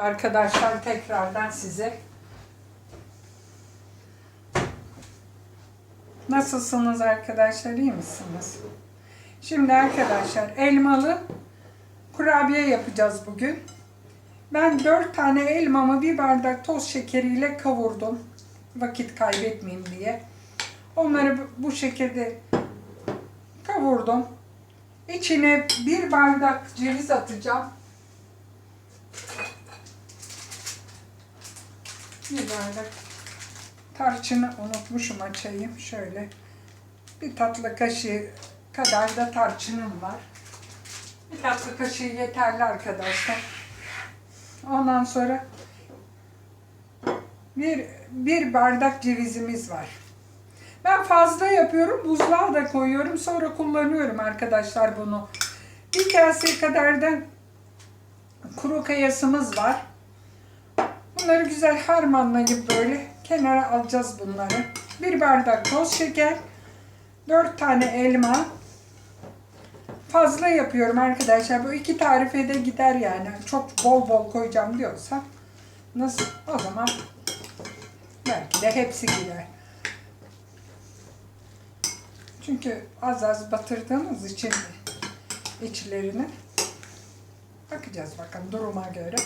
Arkadaşlar tekrardan size Nasılsınız arkadaşlar? iyi misiniz? Şimdi arkadaşlar elmalı kurabiye yapacağız bugün. Ben 4 tane elmamı bir bardak toz şekeriyle kavurdum. Vakit kaybetmeyeyim diye. Onları bu- şekilde kavurdum. İçine bir bardak ceviz atacağım. Bir bardak tarçını unutmuşum açayım. Şöyle bir tatlı kaşığı kadar da tarçınım var. Bir tatlı kaşığı yeterli arkadaşlar. Ondan sonra bir, bir bardak cevizimiz var. Ben fazla yapıyorum. Buzluğa da koyuyorum. Sonra kullanıyorum arkadaşlar bunu. Bir kase kadar da kuru kayasımız var. Bunları güzel harmanlayıp böyle kenara alacağız bunları. Bir bardak toz şeker, dört tane elma. Fazla yapıyorum arkadaşlar. Bu iki tarife de gider yani. Çok bol bol koyacağım diyorsa nasıl o zaman belki de hepsi gider. Çünkü az az batırdığımız için içlerini bakacağız bakalım duruma göre.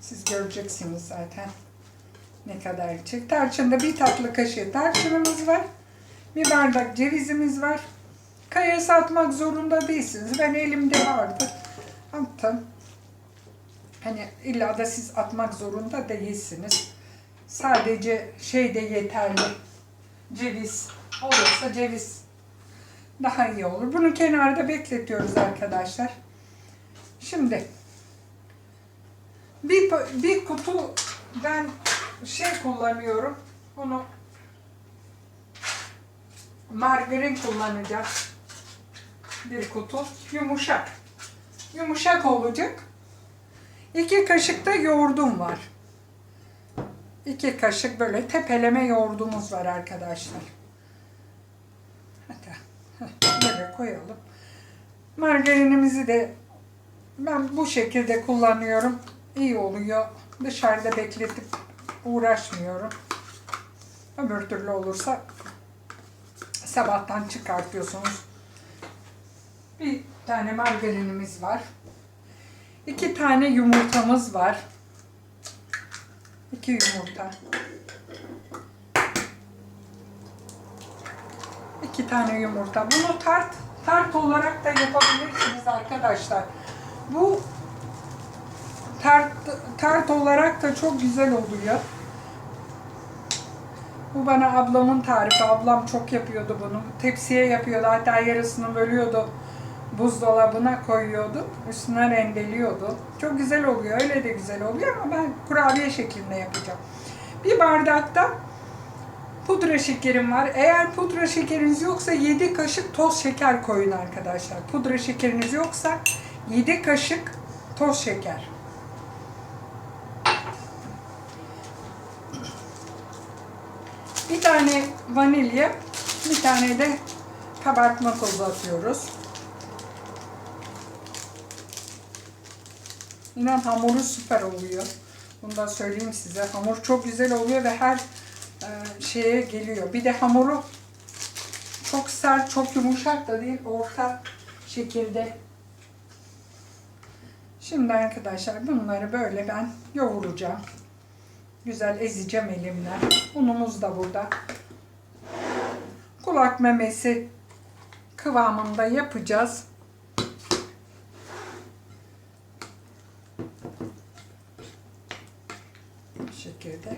Siz göreceksiniz zaten ne kadar içecek. Tarçında bir tatlı kaşığı tarçınımız var. Bir bardak cevizimiz var. Kayası atmak zorunda değilsiniz. Ben elimde vardı. Attım. Hani illa da siz atmak zorunda değilsiniz. Sadece şey de yeterli. Ceviz olursa ceviz daha iyi olur. Bunu kenarda bekletiyoruz arkadaşlar. Şimdi bir, bir kutu ben şey kullanıyorum. Bunu margarin kullanacağım. Bir kutu. Yumuşak. Yumuşak olacak. İki kaşık da yoğurdum var. İki kaşık böyle tepeleme yoğurdumuz var arkadaşlar. Hatta böyle koyalım. Margarinimizi de ben bu şekilde kullanıyorum. İyi oluyor. Dışarıda bekletip uğraşmıyorum. Öbür türlü olursa sabahtan çıkartıyorsunuz. Bir tane margarinimiz var. İki tane yumurtamız var. İki yumurta. İki tane yumurta. Bunu tart tart olarak da yapabilirsiniz arkadaşlar. Bu tart tart olarak da çok güzel oluyor. Bu bana ablamın tarifi. Ablam çok yapıyordu bunu. Tepsiye yapıyordu. Hatta yarısını bölüyordu. Buzdolabına koyuyordu. Üstüne rendeliyordu. Çok güzel oluyor. Öyle de güzel oluyor ama ben kurabiye şeklinde yapacağım. Bir bardakta pudra şekerim var. Eğer pudra şekeriniz yoksa 7 kaşık toz şeker koyun arkadaşlar. Pudra şekeriniz yoksa 7 kaşık toz şeker. Bir tane vanilya, bir tane de kabartma tozu atıyoruz. İnan hamuru süper oluyor. Bunu da söyleyeyim size. Hamur çok güzel oluyor ve her e, şeye geliyor. Bir de hamuru çok sert, çok yumuşak da değil, orta şekilde. Şimdi arkadaşlar bunları böyle ben yoğuracağım. Güzel ezeceğim elimle. Unumuz da burada. Kulak memesi kıvamında yapacağız. Bu şekilde.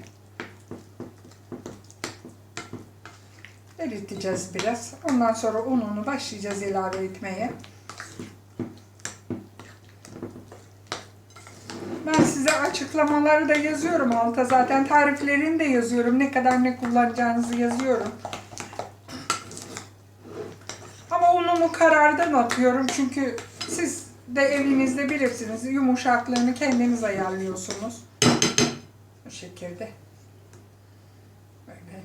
Eriteceğiz biraz. Ondan sonra ununu başlayacağız ilave etmeye. Ben size açıklamaları da yazıyorum alta. Zaten tariflerini de yazıyorum. Ne kadar ne kullanacağınızı yazıyorum. Ama unumu karardan atıyorum. Çünkü siz de evinizde bilirsiniz. Yumuşaklığını kendiniz ayarlıyorsunuz. Bu şekilde. Böyle.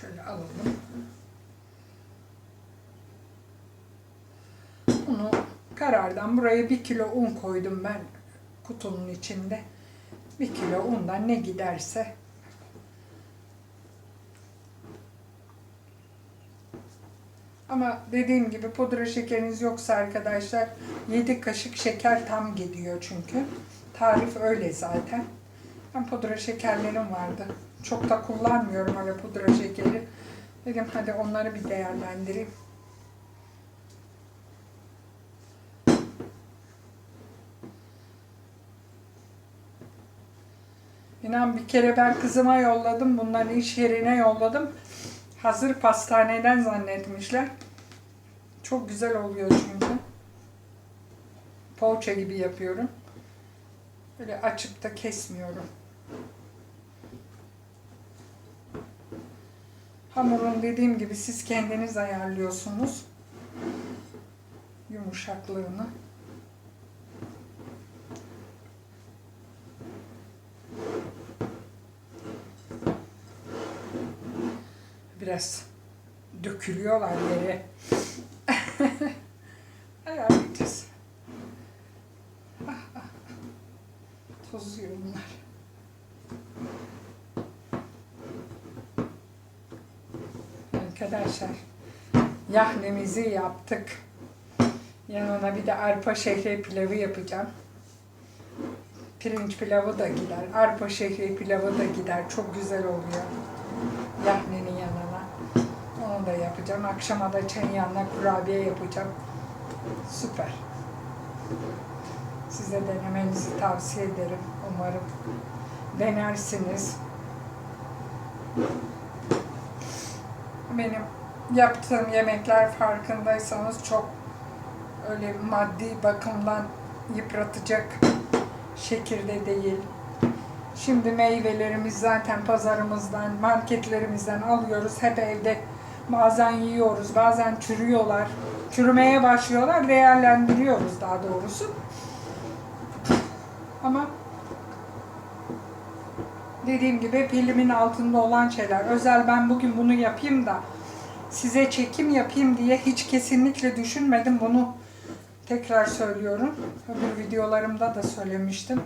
Şöyle alalım. Unu karardan buraya bir kilo un koydum ben kutunun içinde. Bir kilo undan ne giderse. Ama dediğim gibi pudra şekeriniz yoksa arkadaşlar 7 kaşık şeker tam gidiyor çünkü. Tarif öyle zaten. Ben pudra şekerlerim vardı. Çok da kullanmıyorum öyle pudra şekeri. Dedim hadi onları bir değerlendireyim. İnan bir kere ben kızıma yolladım. Bunları iş yerine yolladım. Hazır pastaneden zannetmişler. Çok güzel oluyor çünkü. Poğaça gibi yapıyorum. Böyle açıp da kesmiyorum. Hamurun dediğim gibi siz kendiniz ayarlıyorsunuz. Yumuşaklığını. Biraz dökülüyorlar yere. Ayarlayacağız. Ah, ah, ah. Tozuyor bunlar. Arkadaşlar yahnemizi yaptık. Yanına bir de arpa şehriye pilavı yapacağım. Pirinç pilavı da gider. Arpa şehriye pilavı da gider. Çok güzel oluyor. Yahnenin. Onu da yapacağım. Akşama da çayın yanına kurabiye yapacağım. Süper. Size denemenizi tavsiye ederim. Umarım denersiniz. Benim yaptığım yemekler farkındaysanız çok öyle maddi bakımdan yıpratacak şekilde değil. Şimdi meyvelerimiz zaten pazarımızdan, marketlerimizden alıyoruz. Hep evde bazen yiyoruz, bazen çürüyorlar. Çürümeye başlıyorlar, değerlendiriyoruz daha doğrusu. Ama dediğim gibi pilimin altında olan şeyler. Özel ben bugün bunu yapayım da size çekim yapayım diye hiç kesinlikle düşünmedim. Bunu tekrar söylüyorum. Öbür videolarımda da söylemiştim.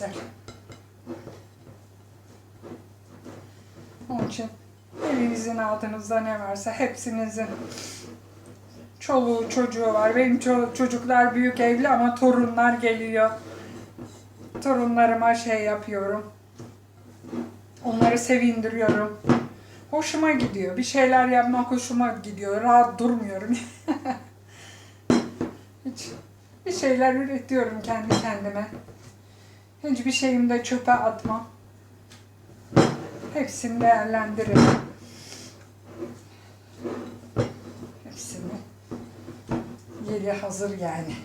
Güzel. Onun için elinizin altınızda ne varsa hepsinizin çoluğu çocuğu var. Benim ço- çocuklar büyük evli ama torunlar geliyor. Torunlarıma şey yapıyorum. Onları sevindiriyorum. Hoşuma gidiyor. Bir şeyler yapmak hoşuma gidiyor. Rahat durmuyorum. Hiç bir şeyler üretiyorum kendi kendime. Hiçbir şeyimi de çöpe atmam. Hepsini değerlendiririm. Hepsini. Yeri hazır yani.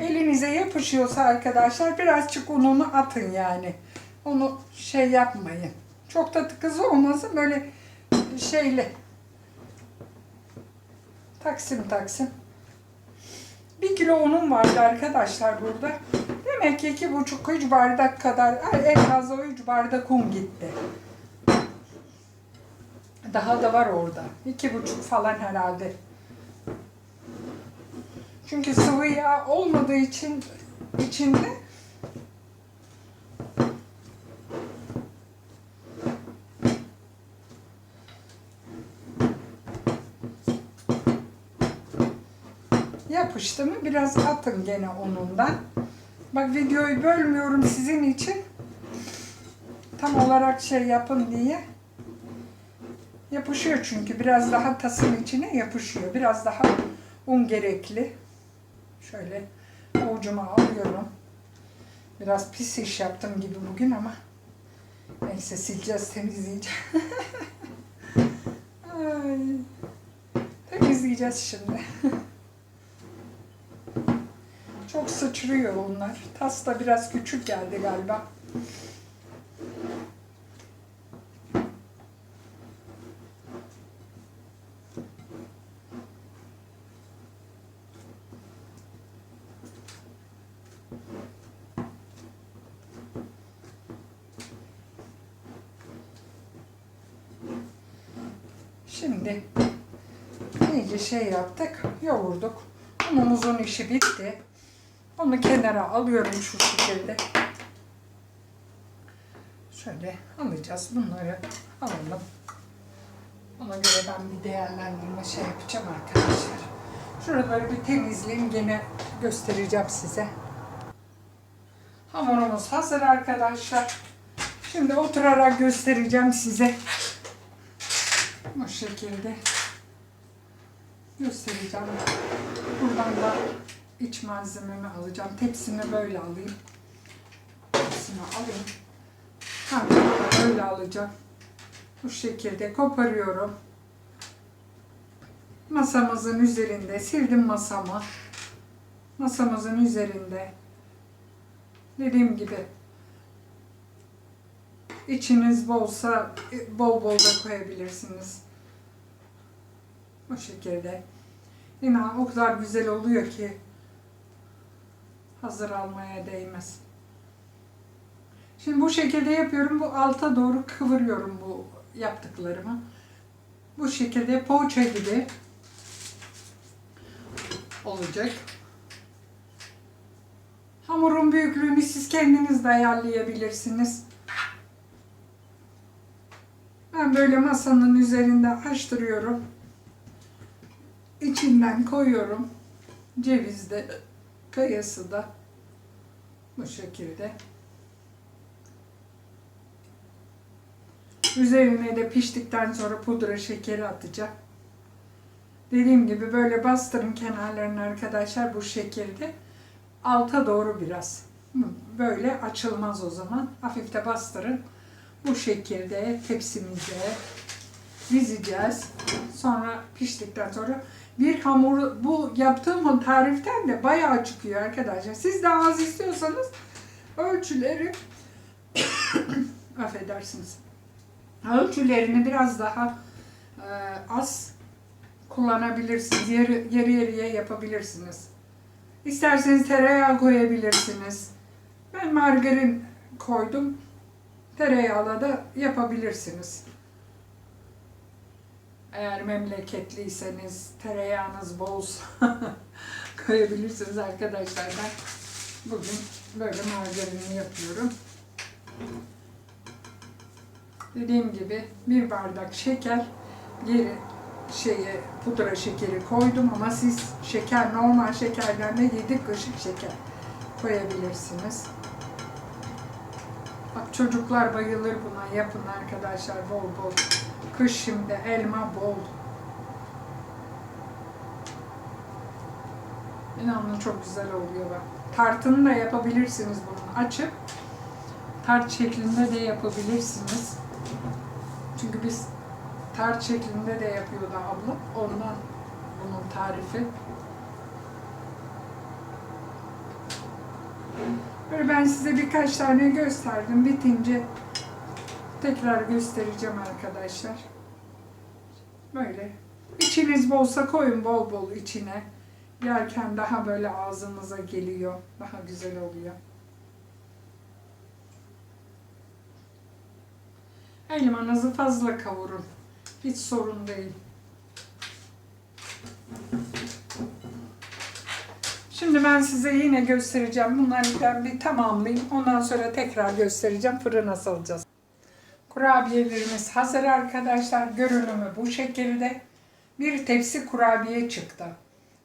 Elinize yapışıyorsa arkadaşlar birazcık ununu atın yani. Onu şey yapmayın. Çok da kızı olmasın böyle şeyli. Taksim taksim. Bir kilo unum vardı arkadaşlar burada. Demek ki iki buçuk üç bardak kadar en fazla üç bardak un gitti. Daha da var orada. İki buçuk falan herhalde. Çünkü sıvı yağ olmadığı için içinde yapıştı mı biraz atın gene unundan. Bak videoyu bölmüyorum sizin için. Tam olarak şey yapın diye. Yapışıyor çünkü biraz daha tasın içine yapışıyor. Biraz daha un gerekli. Şöyle avucuma alıyorum. Biraz pis iş yaptım gibi bugün ama neyse sileceğiz, temizleyeceğiz. Ay. Temizleyeceğiz şimdi. Çok sıçrıyor onlar. Tas da biraz küçük geldi galiba. Şimdi iyice şey yaptık, yoğurduk. Unumuzun işi bitti. Onu kenara alıyorum şu şekilde. Şöyle alacağız bunları alalım. Ona göre ben bir değerlendirme şey yapacağım arkadaşlar. Şuraları bir temizleyeyim gene göstereceğim size. Hamurumuz hazır arkadaşlar. Şimdi oturarak göstereceğim size. Bu şekilde göstereceğim. Buradan da iç malzememi alacağım. Tepsimi böyle alayım. Tepsimi alayım. Ha, böyle alacağım. Bu şekilde koparıyorum. Masamızın üzerinde sildim masamı. Masamızın üzerinde dediğim gibi içiniz bolsa e, bol bol da koyabilirsiniz. Bu şekilde. İnan o kadar güzel oluyor ki hazır almaya değmez. Şimdi bu şekilde yapıyorum. Bu alta doğru kıvırıyorum bu yaptıklarımı. Bu şekilde poğaça gibi olacak. Hamurun büyüklüğünü siz kendiniz de ayarlayabilirsiniz. Ben böyle masanın üzerinde açtırıyorum. İçinden koyuyorum. Ceviz de, kayası da bu şekilde. Üzerine de piştikten sonra pudra şekeri atacağım. Dediğim gibi böyle bastırın kenarlarını arkadaşlar bu şekilde. Alta doğru biraz. Böyle açılmaz o zaman. Hafif de bastırın. Bu şekilde tepsimize dizeceğiz. Sonra piştikten sonra bir hamuru bu yaptığım tariften de bayağı çıkıyor arkadaşlar. Siz daha az istiyorsanız ölçüleri affedersiniz. Ölçülerini biraz daha e, az kullanabilirsiniz. Yarı, yarı yarıya yapabilirsiniz. İsterseniz tereyağı koyabilirsiniz. Ben margarin koydum. Tereyağla da yapabilirsiniz. Eğer memleketliyseniz, tereyağınız bolsa koyabilirsiniz arkadaşlar. Ben bugün böyle margarini yapıyorum. Dediğim gibi bir bardak şeker, geri şeye pudra şekeri koydum ama siz şeker normal şekerden de 7 kaşık şeker koyabilirsiniz. Bak çocuklar bayılır buna. Yapın arkadaşlar bol bol. Kış şimdi elma bol. İnanın çok güzel oluyor bak. Tartını da yapabilirsiniz bunu. Açıp tart şeklinde de yapabilirsiniz. Çünkü biz tart şeklinde de yapıyordu abla. Ondan bunun tarifi. Böyle ben size birkaç tane gösterdim. Bitince tekrar göstereceğim arkadaşlar. Böyle. İçiniz bolsa koyun bol bol içine. Yerken daha böyle ağzınıza geliyor. Daha güzel oluyor. Elmanızı fazla kavurun. Hiç sorun değil. Şimdi ben size yine göstereceğim. Bunları ben bir tamamlayayım. Ondan sonra tekrar göstereceğim. Fırına salacağız. Kurabiyelerimiz hazır arkadaşlar. Görünümü bu şekilde. Bir tepsi kurabiye çıktı.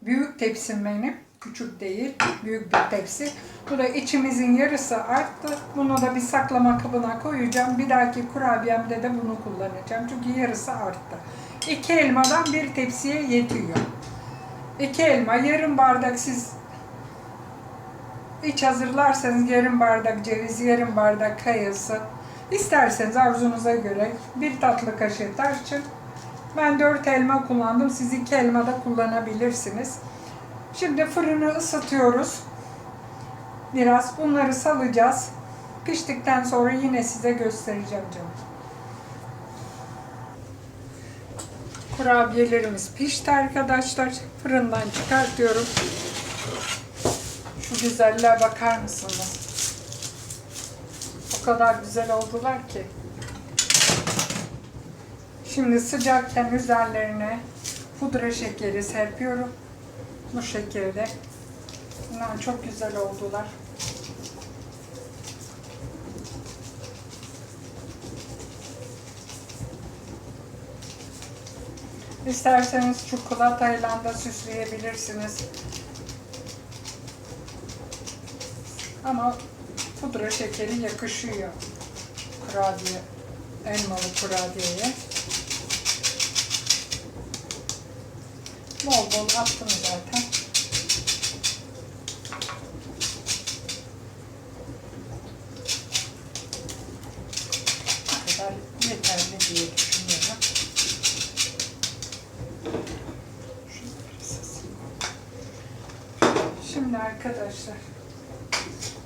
Büyük tepsim benim. Küçük değil. Büyük bir tepsi. Bu da içimizin yarısı arttı. Bunu da bir saklama kabına koyacağım. Bir dahaki kurabiyemde de bunu kullanacağım. Çünkü yarısı arttı. İki elmadan bir tepsiye yetiyor. İki elma, yarım bardak siz iç hazırlarsanız yarım bardak ceviz, yarım bardak kayısı. İsterseniz arzunuza göre bir tatlı kaşığı tarçın. Ben dört elma kullandım. Siz iki elma da kullanabilirsiniz. Şimdi fırını ısıtıyoruz. Biraz bunları salacağız. Piştikten sonra yine size göstereceğim canım. Kurabiyelerimiz pişti arkadaşlar. Fırından çıkartıyorum. Şu güzelliğe bakar mısınız? Kadar güzel oldular ki. Şimdi sıcakken üzerlerine pudra şekeri serpiyorum. Bu şekilde. Bunlar çok güzel oldular. İsterseniz çikolatayla da süsleyebilirsiniz. Ama pudra şekeri yakışıyor kurabiye, elmalı kurabiyeye. Bol bol attım zaten. Bu kadar yeterli diye düşünüyorum. Şunu biraz asayım. Şimdi arkadaşlar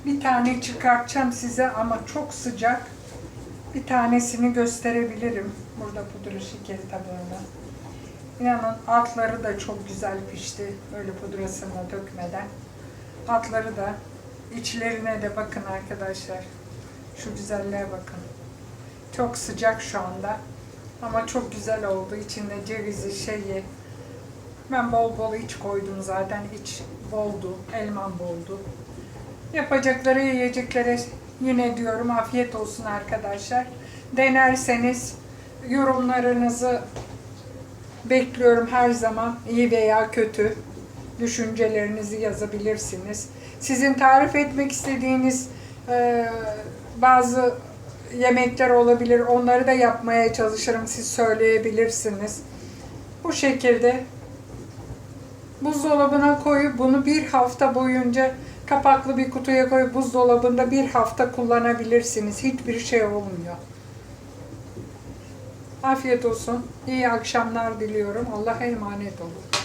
bir tane çıkartacağım size ama çok sıcak. Bir tanesini gösterebilirim. Burada pudra şekeri tabağına. İnanın altları da çok güzel pişti. Öyle pudrasını dökmeden. Altları da içlerine de bakın arkadaşlar. Şu güzelliğe bakın. Çok sıcak şu anda. Ama çok güzel oldu. İçinde cevizi şeyi. Ben bol bol iç koydum zaten. İç boldu. Elmam boldu. Yapacakları yiyeceklere yine diyorum afiyet olsun arkadaşlar. Denerseniz yorumlarınızı bekliyorum her zaman iyi veya kötü düşüncelerinizi yazabilirsiniz. Sizin tarif etmek istediğiniz e, bazı yemekler olabilir. Onları da yapmaya çalışırım. Siz söyleyebilirsiniz. Bu şekilde buzdolabına koyup bunu bir hafta boyunca kapaklı bir kutuya koyup buzdolabında bir hafta kullanabilirsiniz. Hiçbir şey olmuyor. Afiyet olsun. İyi akşamlar diliyorum. Allah'a emanet olun.